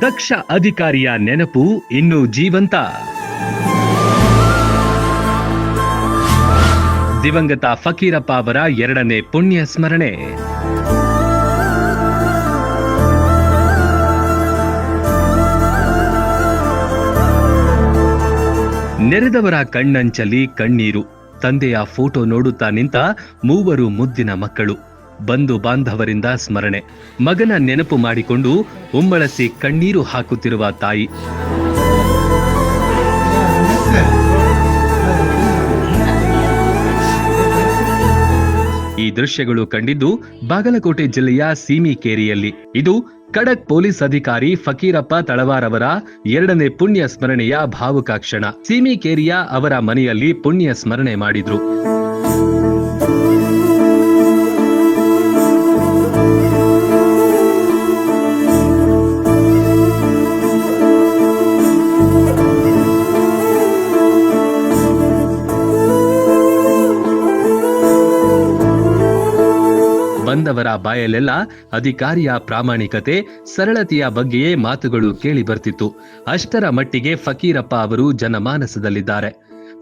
ದಕ್ಷ ಅಧಿಕಾರಿಯ ನೆನಪು ಇನ್ನೂ ಜೀವಂತ. ದಿವಂಗತ ಫಕೀರಪ್ಪ ಅವರ ಎರಡನೇ ಪುಣ್ಯ ಸ್ಮರಣೆ. ನೆರೆದವರ ಕಣ್ಣಂಚಲಿ ಕಣ್ಣೀರು, ತಂದೆಯ ಫೋಟೋ ನೋಡುತ್ತಾ ನಿಂತ ಮೂವರು ಮುದ್ದಿನ ಮಕ್ಕಳು. ಬಂಧು ಬಾಂಧವರಿಂದ ಸ್ಮರಣೆ. ಮಗನ ನೆನಪು ಮಾಡಿಕೊಂಡು ಉಮ್ಮಳಸಿ ಕಣ್ಣೀರು ಹಾಕುತ್ತಿರುವ ತಾಯಿ. ಈ ದೃಶ್ಯಗಳು ಕಂಡಿದ್ದು ಬಾಗಲಕೋಟೆ ಜಿಲ್ಲೆಯ ಸೀಮಿಕೇರಿಯಲ್ಲಿ. ಇದು ಕಡಕ್ ಪೊಲೀಸ್ ಅಧಿಕಾರಿ ಫಕೀರಪ್ಪ ತಳವಾರ್ ಅವರ ಎರಡನೇ ಪುಣ್ಯ ಸ್ಮರಣೆಯ ಭಾವುಕ ಕ್ಷಣ ಸೀಮಿಕೇರಿಯ ಅವರ ಮನೆಯಲ್ಲಿ ಪುಣ್ಯ ಸ್ಮರಣೆ ಮಾಡಿದ್ರು. ಬಂದವರ ಬಾಯಲ್ಲೆಲ್ಲ ಅಧಿಕಾರಿಯ ಪ್ರಾಮಾಣಿಕತೆ, ಸರಳತೆಯ ಬಗ್ಗೆಯೇ ಮಾತುಗಳು ಕೇಳಿ ಬರ್ತಿತ್ತು. ಅಷ್ಟರ ಮಟ್ಟಿಗೆ ಫಕೀರಪ್ಪ ಅವರು ಜನಮಾನಸದಲ್ಲಿದ್ದಾರೆ.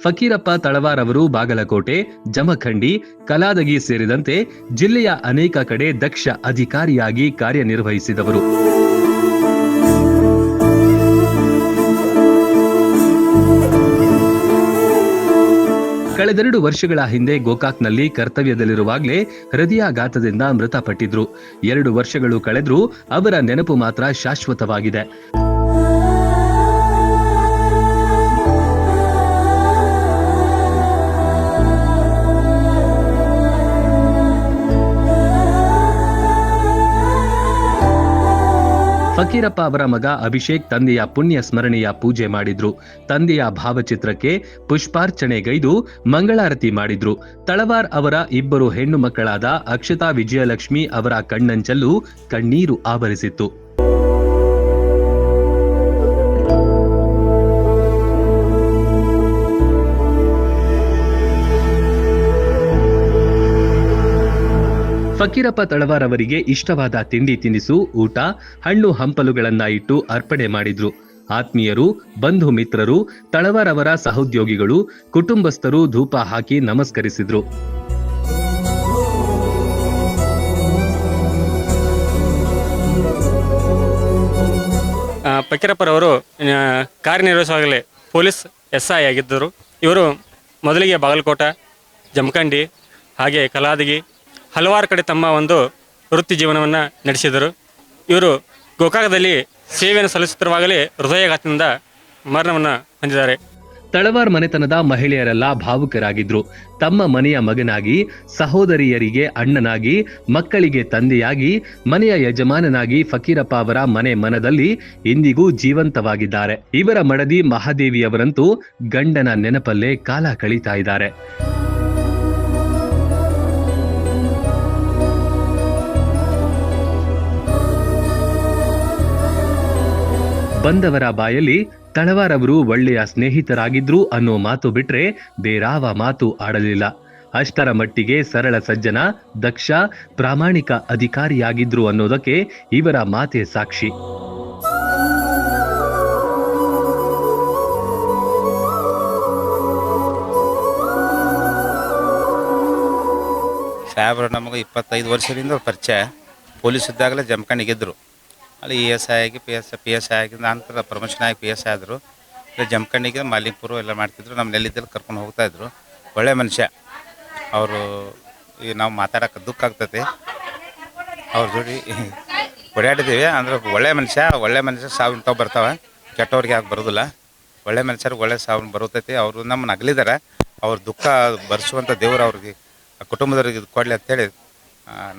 ಫಕೀರಪ್ಪ ತಳವಾರ್ ಅವರು ಬಾಗಲಕೋಟೆ, ಜಮಖಂಡಿ, ಕಲಾದಗಿ ಸೇರಿದಂತೆ ಜಿಲ್ಲೆಯ ಅನೇಕ ಕಡೆ ದಕ್ಷ ಅಧಿಕಾರಿಯಾಗಿ ಕಾರ್ಯನಿರ್ವಹಿಸಿದವರು. ಕಳೆದೆರಡು ವರ್ಷಗಳ ಹಿಂದೆ ಗೋಕಾಕ್ನಲ್ಲಿ ಕರ್ತವ್ಯದಲ್ಲಿರುವಾಗಲೇ ಹೃದಯಾಘಾತದಿಂದ ಮೃತಪಟ್ಟಿದ್ರು. ಎರಡು ವರ್ಷಗಳು ಕಳೆದ್ರೂ ಅವರ ನೆನಪು ಮಾತ್ರ ಶಾಶ್ವತವಾಗಿದೆ. ಫಕೀರಪ್ಪ ಅವರ ಮಗ ಅಭಿಷೇಕ್ ತಂದೆಯ ಪುಣ್ಯ ಸ್ಮರಣೆಯ ಪೂಜೆ ಮಾಡಿದ್ರು. ತಂದೆಯ ಭಾವಚಿತ್ರಕ್ಕೆ ಪುಷ್ಪಾರ್ಚನೆಗೈದು ಮಂಗಳಾರತಿ ಮಾಡಿದ್ರು. ತಳವಾರ್ ಅವರ ಇಬ್ಬರು ಹೆಣ್ಣು ಮಕ್ಕಳಾದ ಅಕ್ಷತಾ ವಿಜಯಲಕ್ಷ್ಮಿ ಅವರ ಕಣ್ಣಂಚಲ್ಲೂ ಕಣ್ಣೀರು ಆವರಿಸಿತ್ತು. ಫಕೀರಪ್ಪ ತಳವಾರ್ ಅವರಿಗೆ ಇಷ್ಟವಾದ ತಿಂಡಿ ತಿನಿಸು, ಊಟ, ಹಣ್ಣು ಹಂಪಲುಗಳನ್ನ ಇಟ್ಟು ಅರ್ಪಣೆ ಮಾಡಿದ್ರು. ಆತ್ಮೀಯರು, ಬಂಧು ಮಿತ್ರರು, ತಳವಾರವರ ಸಹೋದ್ಯೋಗಿಗಳು, ಕುಟುಂಬಸ್ಥರು ಧೂಪ ಹಾಕಿ ನಮಸ್ಕರಿಸಿದ್ರು. ಫಕೀರಪ್ಪರವರು ಕಾರ್ಯನಿರ್ವಹಿಸುವಾಗಲೇ ಪೊಲೀಸ್ ಎಸ್ ಐ ಆಗಿದ್ದರು. ಇವರು ಮೊದಲಿಗೆ ಬಾಗಲಕೋಟ, ಜಮಖಂಡಿ, ಹಾಗೆ ಕಲಾದಗಿ ಹಲವಾರು ಕಡೆ ತಮ್ಮ ಒಂದು ವೃತ್ತಿ ಜೀವನವನ್ನು ನಡೆಸಿದರು. ಇವರು ಗೋಕಾಕದಲ್ಲಿ ಸೇವೆಯನ್ನು ಸಲ್ಲಿಸುತ್ತಿರುವಾಗಲೇ ಹೃದಯಾಘಾತದಿಂದ ಮರಣವನ್ನು ಹೊಂದಿದ್ದಾರೆ. ತಳವಾರ್ ಮನೆತನದ ಮಹಿಳೆಯರೆಲ್ಲ ಭಾವುಕರಾಗಿದ್ರು. ತಮ್ಮ ಮನೆಯ ಮಗನಾಗಿ, ಸಹೋದರಿಯರಿಗೆ ಅಣ್ಣನಾಗಿ, ಮಕ್ಕಳಿಗೆ ತಂದೆಯಾಗಿ, ಮನೆಯ ಯಜಮಾನನಾಗಿ ಫಕೀರಪ್ಪ ಅವರ ಮನೆ ಮನದಲ್ಲಿ ಇಂದಿಗೂ ಜೀವಂತವಾಗಿದ್ದಾರೆ. ಇವರ ಮಡದಿ ಮಹಾದೇವಿಯವರಂತೂ ಗಂಡನ ನೆನಪಲ್ಲೇ ಕಾಲ ಕಳೀತಾ ಇದ್ದಾರೆ. ಬಂದವರ ಬಾಯಲ್ಲಿ ತಳವಾರವರು ಒಳ್ಳೆಯ ಸ್ನೇಹಿತರಾಗಿದ್ರು ಅನ್ನೋ ಮಾತು ಬಿಟ್ರೆ ಬೇರಾವ ಮಾತು ಆಡಲಿಲ್ಲ. ಅಷ್ಟರ ಮಟ್ಟಿಗೆ ಸರಳ ಸಜ್ಜನ, ದಕ್ಷ, ಪ್ರಾಮಾಣಿಕ ಅಧಿಕಾರಿಯಾಗಿದ್ರು ಅನ್ನೋದಕ್ಕೆ ಇವರ ಮಾತೆ ಸಾಕ್ಷಿ. ಸಾಹೇಬ್ರು, ನಮಗೆ ಇಪ್ಪತ್ತೈದು ವರ್ಷದಿಂದ ಪರಿಚಯ. ಪೊಲೀಸ್ ಇದ್ದಾಗಲೇ ಜಮಖಂಡಿಗಿದ್ದರು ಅಲ್ಲಿ ಇ ಎಸ್ ಐ ಆಗಿ, P S P S I ಆಗಿ, ನಂತರ ಪ್ರಮೋಷನ್ ಪಿ ಎಸ್ ಐ ಆದರು. ಇಲ್ಲಿ ಜಮಖಂಡಿಗೆ ಮಾಲಿಂಪುರ ಎಲ್ಲ ಮಾಡ್ತಿದ್ರು. ನಮ್ಮ ನೆಲ್ಲಿದ್ದಲ್ಲಿ ಕರ್ಕೊಂಡು ಹೋಗ್ತಾಯಿದ್ರು ಒಳ್ಳೆ ಮನುಷ್ಯ. ಅವರು ಈಗ ನಾವು ಮಾತಾಡೋಕೆ ದುಃಖ ಆಗ್ತೈತಿ ಅವ್ರ ಜೋಡಿ ಓಡಾಡಿದ್ದೀವಿ. ಅಂದ್ರೆ ಒಳ್ಳೆ ಮನುಷ್ಯ ಒಳ್ಳೆ ಮನುಷ್ಯ ಸಾವು ಬರ್ತಾವೆ. ಕೆಟ್ಟವ್ರಿಗೆ ಯಾಕೆ ಬರೋದಿಲ್ಲ. ಒಳ್ಳೆ ಮನುಷ್ಯರಿಗೆ ಒಳ್ಳೆ ಸಾವು ಬರುತ್ತೈತಿ ಅವರು ನಮ್ಮ ಅಗಲಿದ್ದಾರೆ ಅವ್ರ ದುಃಖ ಭರಿಸುವಂಥ ದೇವರು ಅವ್ರಿಗೆ ಕುಟುಂಬದವ್ರಿಗೆ ಇದು ಕೊಡಲಿ ಅಂತೇಳಿ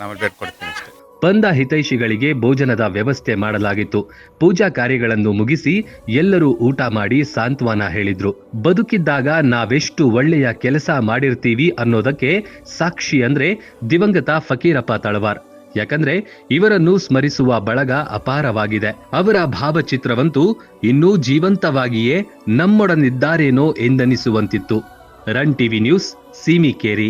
ನಾವು ಬೇಡ್ಕೊಡ್ತೀನಿ ಅಷ್ಟೇ. ಬಂದ ಹಿತೈಷಿಗಳಿಗೆ ಭೋಜನದ ವ್ಯವಸ್ಥೆ ಮಾಡಲಾಗಿತ್ತು. ಪೂಜಾ ಕಾರ್ಯಗಳನ್ನು ಮುಗಿಸಿ ಎಲ್ಲರೂ ಊಟ ಮಾಡಿ ಸಾಂತ್ವನ ಹೇಳಿದ್ರು. ಬದುಕಿದ್ದಾಗ ನಾವೆಷ್ಟು ಒಳ್ಳೆಯ ಕೆಲಸ ಮಾಡಿರ್ತೀವಿ ಅನ್ನೋದಕ್ಕೆ ಸಾಕ್ಷಿ ಅಂದ್ರೆ ದಿವಂಗತ ಫಕೀರಪ್ಪ ತಳವಾರ್. ಯಾಕಂದ್ರೆ ಇವರನ್ನು ಸ್ಮರಿಸುವ ಬಳಗ ಅಪಾರವಾಗಿದೆ. ಅವರ ಭಾವಚಿತ್ರವಂತೂ ಇನ್ನೂ ಜೀವಂತವಾಗಿಯೇ ನಮ್ಮೊಡನಿದ್ದಾರೇನೋ ಎಂದನಿಸುವಂತಿತ್ತು. Run TV news, Seemikeri.